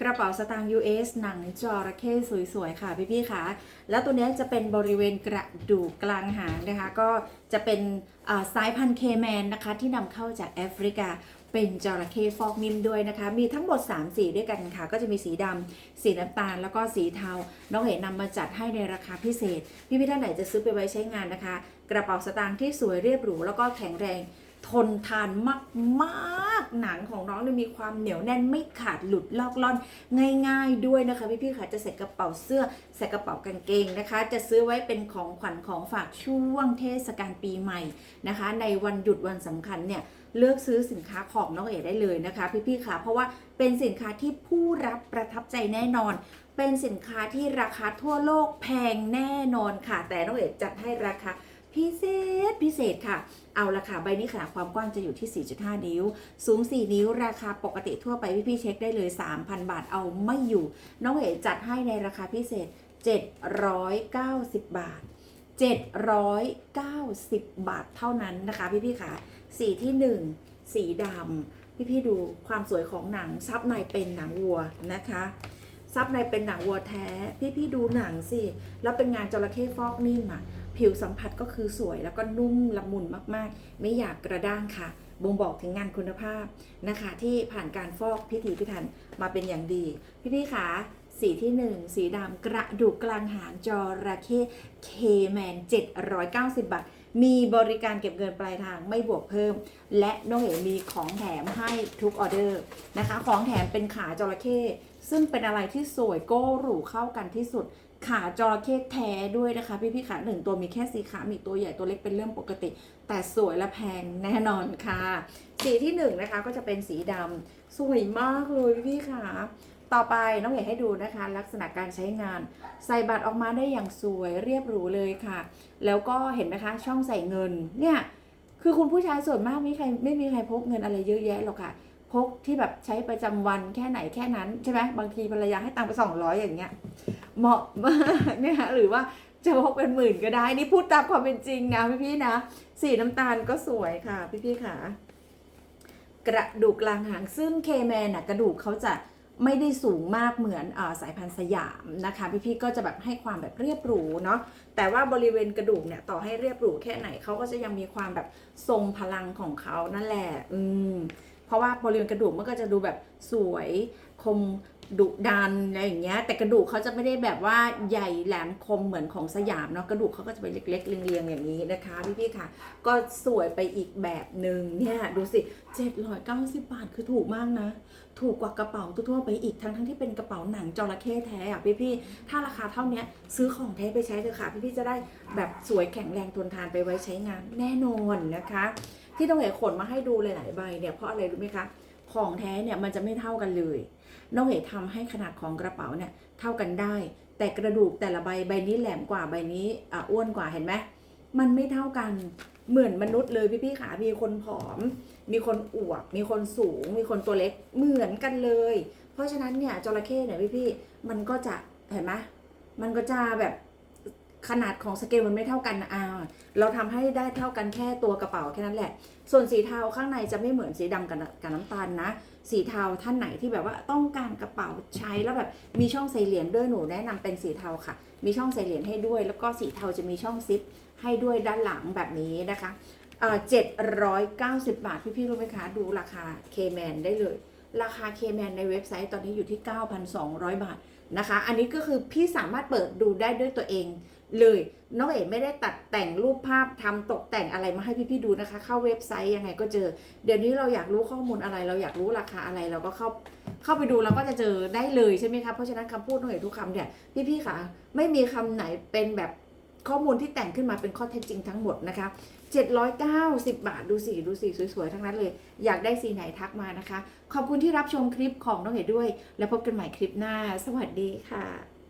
กระเป๋าสตางค์ US หนังจระเข้สวย ๆ ค่ะ พี่ๆค่ะ แล้วตัวนี้จะเป็นบริเวณกระดูกกลางหางนะคะ ก็จะเป็นสายพันธุ์เคแมนนะคะ ที่นำเข้าจากแอฟริกา เป็นจระเข้ฟอกนิ่มด้วยนะคะ มีทั้งหมด 3 สีด้วยกันค่ะ ก็จะมีสีดำสีน้ำตาล แล้วก็สีเทา น้องเห็นนำมาจัดให้ในราคาพิเศษ พี่ๆท่านไหนจะซื้อไปไว้ใช้งานนะคะ กระเป๋าสตางค์ที่สวยเรียบหรูแล้วก็แข็งแรง ทนทานมาก หนังของน้องมีความเหนียวแน่นไม่ขาดหลุดลอกล่อนง่าย ๆ ด้วยนะคะพี่ๆค่ะจะใส่กระเป๋าเสื้อใส่กระเป๋ากางเกงนะคะ จะซื้อไว้เป็นของขวัญของฝากช่วงเทศกาลปีใหม่นะคะ ในวันหยุดวันสำคัญเนี่ยเลือกซื้อสินค้าของน้องเอ๋ได้เลยนะคะ พี่ๆค่ะเพราะว่าเป็นสินค้าที่ผู้รับประทับใจแน่นอน เป็นสินค้าที่ราคาทั่วโลกแพงแน่นอนค่ะ แต่น้องเอ๋จัดให้ราคา พิเศษพิเศษค่ะ เอาละค่ะ ใบนี้ขนาดความกว้างจะอยู่ที่ 4.5 นิ้ว สูง 4 นิ้ว ราคาปกติทั่วไปพี่ๆเช็คได้เลย 3,000 บาทเอาไม่อยู่ น้องเอ๋จัดให้ในราคาพิเศษ 790 บาท 790 บาทเท่านั้นนะคะพี่ๆค่ะสีที่ 1 สีดำพี่ๆดูความสวยของหนังซับในเป็นหนังวัวนะคะซับในเป็นหนังวัวแท้ พี่ๆดูหนังสิ แล้วเป็นงานจระเข้ฟอกนิ่มอะ ผิวสัมผัสก็คือสวยแล้วก็นุ่มละมุนมากๆ ไม่อยากกระด้างค่ะ บ่งบอกถึงงานคุณภาพนะคะ ที่ผ่านการฟอกพิถีพิถันมาเป็นอย่างดี พี่ๆค่ะสีที่ 1 สีดำกระดูกกลางหางจระเข้เคแมน790 บาท มีบริการเก็บเงินปลายทางไม่บวกเพิ่ม และน้องเอ๋มีของแถมให้ทุกออเดอร์นะคะ ของแถมเป็นขาจระเข้ซึ่งเป็นอะไรที่สวยโก้หรูเข้ากันที่สุด ขาจระเข้แท้ด้วยนะคะ พี่พี่ๆขาหนึ่งตัวมีแค่สีขา มีตัวใหญ่ตัวเล็กเป็นเรื่องปกติ แต่สวยและแพงแน่นอนค่ะ สีที่หนึ่งนะคะก็จะเป็นสีดำสวยมากเลยพี่พี่ขาต่อไปน้องเอ๋ให้ดูนะคะ ลักษณะการใช้งาน ใส่บัตรออกมาได้อย่างสวยเรียบหรูเลยค่ะ แล้วก็เห็นไหมคะช่องใส่เงินเนี่ยคือคุณผู้ชายส่วนมากไม่ใครไม่มีใครพกเงินอะไรเยอะแยะหรอกค่ะพกที่แบบใช้ประจำวันแค่ไหนแค่นั้นใช่ไหมบางทีภรรยาให้ตังค์ไปสองร้อยอย่างเงี้ย เหมาะมากเนี่ยหรือว่าจะพกเป็นหมื่นก็ได้ นี่พูดตามความเป็นจริงนะพี่ๆนะ สีน้ำตาลก็สวยค่ะ พี่ๆค่ะ กระดูกกลางหางซึ่งเคแมนนะกระดูกเขาจะไม่ได้สูงมากเหมือนอสายพันธุ์สยามนะคะ พี่ๆก็จะแบบให้ความแบบเรียบหรูเนาะแต่ว่าบริเวณกระดูกเนี่ยต่อให้เรียบหรูแค่ไหนเขาก็จะยังมีความแบบทรงพลังของเขานั่นแหละ อืมเพราะว่าบริเวณกระดูกมันก็จะดูแบบสวยคม ดุดันอะไรอย่างเงี้ย แต่กระดูกเขาจะไม่ได้แบบว่าใหญ่แหลมคมเหมือนของสยามเนาะกระดูกเขาก็จะเป็นเล็กๆเรียงๆอย่างนี้นะคะพี่ๆค่ะ ก็สวยไปอีกแบบหนึ่งเนี่ยดูสิ 790 บาทคือถูกมากนะ ถูกกว่ากระเป๋าทั่วไปอีกทั้งทั้งๆที่เป็นกระเป๋าหนังจระเข้แท้อะพี่ๆถ้าราคาเท่านี้ซื้อของแท้ไปใช้เถอะค่ะพี่ๆจะได้แบบสวยแข็งแรงทนทานไปไว้ใช้งานแน่นอนนะคะ ที่ต้องเอ๋ขนมาให้ดูหลายๆใบเนี่ยเพราะอะไรรู้ไหมคะ ของแท้เนี่ยมันจะไม่เท่ากันเลยน้องเอ๋ทำให้ขนาดของกระเป๋าเนี่ยเท่ากันได้ แต่กระดูกแต่ละใบใบนี้แหลมกว่าใบนี้อ้วนกว่าเห็นไหมมันไม่เท่ากันเหมือนมนุษย์เลยพี่ๆขามีคนผอม มีคนอวบมีคนสูง มีคนตัวเล็กเหมือนกันเลย เพราะฉะนั้นเนี่ยจระเข้เนี่ยพี่ๆมันก็จะเห็นไหมมันก็จะแบบ ขนาดของสเกลมันไม่เท่ากันอ่าเราทำให้ได้เท่ากันแค่ตัวกระเป๋าแค่นั้นแหละ ส่วนสีเทาข้างในจะไม่เหมือนสีดำกับกับน้ำตาลนะ สีเทาท่านไหนที่แบบว่าต้องการกระเป๋าใช้แล้วแบบมีช่องใส่เหรียญด้วยหนูแนะนำเป็นสีเทาค่ะ มีช่องใส่เหรียญให้ด้วย แล้วก็สีเทาจะมีช่องซิปให้ด้วยด้านหลังแบบนี้นะคะเจ็ดร้อยเก้าสิบบาทพี่ๆรู้ไหมคะ ดูราคา K-Man ได้เลย ราคา K-Man ในเว็บไซต์ตอนนี้อยู่ที่ 9,200 บาทนะคะ อันนี้ก็คือพี่สามารถเปิดดูได้ด้วยตัวเองเลยน้องเอ๋ไม่ได้ตัดแต่งรูปภาพทำตกแต่งอะไรมาให้พี่ๆดูนะคะ เข้าเว็บไซต์ยังไงก็เจอ เดี๋ยวนี้เราอยากรู้ข้อมูลอะไร เราอยากรู้ราคาอะไรเราก็เข้าเข้าไปดูเราก็จะเจอได้เลยใช่ไหมคะเพราะฉะนั้นคำพูดน้องเอ๋ทุกคำเนี่ยพี่ๆค่ะไม่มีคำไหนเป็นแบบข้อมูลที่แต่งขึ้นมาเป็นข้อเท็จจริงทั้งหมดนะคะ 790 บาทดูสิดูสิสวยๆ ทั้งนั้นเลย อยากได้สีไหนทักมานะคะ ขอบคุณที่รับชมคลิปของน้องเอ๋ด้วย แล้วพบกันใหม่คลิปหน้า สวัสดีค่ะ